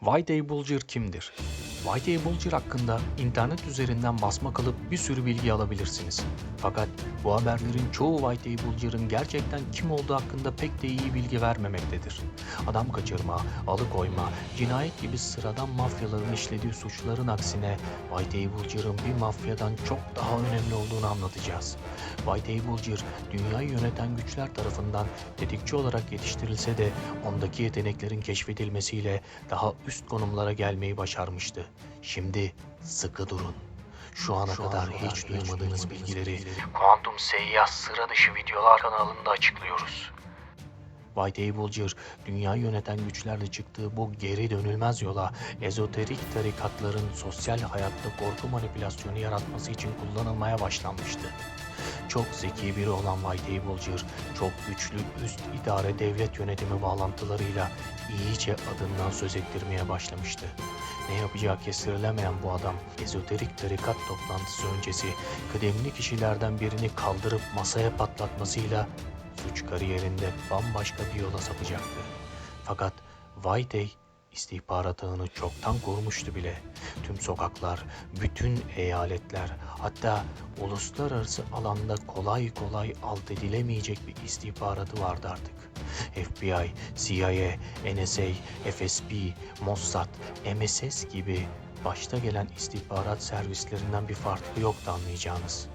Whitey Bulger kimdir? Whitey Bulger hakkında internet üzerinden basma kalıp bir sürü bilgi alabilirsiniz. Fakat bu haberlerin çoğu Whitey Bulger'ın gerçekten kim olduğu hakkında pek de iyi bilgi vermemektedir. Adam kaçırma, alıkoyma, cinayet gibi sıradan mafyaların işlediği suçların aksine Whitey Bulger'ın bir mafyadan çok daha önemli olduğunu anlatacağız. Whitey Bulger, dünyayı yöneten güçler tarafından tetikçi olarak yetiştirilse de ondaki yeteneklerin keşfedilmesiyle daha üst konumlara gelmeyi başarmıştı. Şimdi sıkı durun. Şu ana kadar hiç duymadığınız bilgileri Kuantum Seyyah sıra dışı videolar kanalında açıklıyoruz. Whitey Bulger, dünyayı yöneten güçlerle çıktığı bu geri dönülmez yola ezoterik tarikatların sosyal hayatta korku manipülasyonu yaratması için kullanılmaya başlanmıştı. Çok zeki biri olan Whitey Bulger, çok güçlü üst idare devlet yönetimi bağlantılarıyla iyice adından söz ettirmeye başlamıştı. Ne yapacağı kestirilemeyen bu adam, ezoterik tarikat toplantısı öncesi kıdemli kişilerden birini kaldırıp masaya patlatmasıyla suç kariyerinde bambaşka bir yola sapacaktı. Fakat Whitey istihbarat ağını çoktan kurmuştu bile. Tüm sokaklar, bütün eyaletler, hatta uluslararası alanda kolay kolay alt edilemeyecek bir istihbaratı vardı artık. FBI, CIA, NSA, FSB, Mossad, MSS gibi başta gelen istihbarat servislerinden bir farkı yoktu anlayacağınız.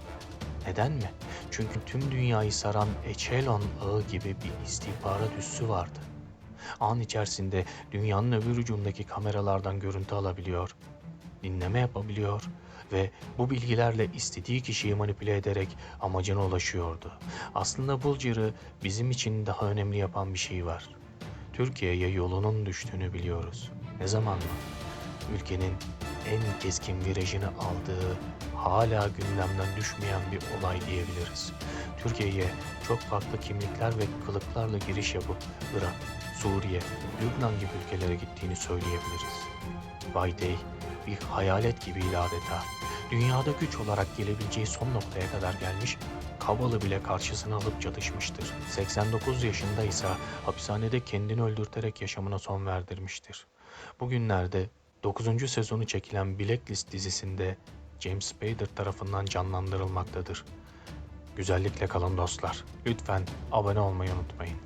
Neden mi? Çünkü tüm dünyayı saran Echelon ağı gibi bir istihbarat üssü vardı. An içerisinde dünyanın öbür ucundaki kameralardan görüntü alabiliyor, dinleme yapabiliyor ve bu bilgilerle istediği kişiyi manipüle ederek amacına ulaşıyordu. Aslında Bulger'ı bizim için daha önemli yapan bir şey var. Türkiye'ye yolunun düştüğünü biliyoruz. Ne zaman mı? Ülkenin en keskin virajını aldığı, hala gündemden düşmeyen bir olay diyebiliriz. Türkiye'ye çok farklı kimlikler ve kılıklarla giriş yapıp Irak, Suriye, Lübnan gibi ülkelere gittiğini söyleyebiliriz. Whitey bir hayalet gibiydi adeta. Dünyada güç olarak gelebileceği son noktaya kadar gelmiş, Kaval'ı bile karşısına alıp çatışmıştır. 89 yaşında ise hapishanede kendini öldürterek yaşamına son verdirmiştir. Bugünlerde 9. sezonu çekilen Blacklist dizisinde James Spader tarafından canlandırılmaktadır. Güzellikle kalın dostlar. Lütfen abone olmayı unutmayın.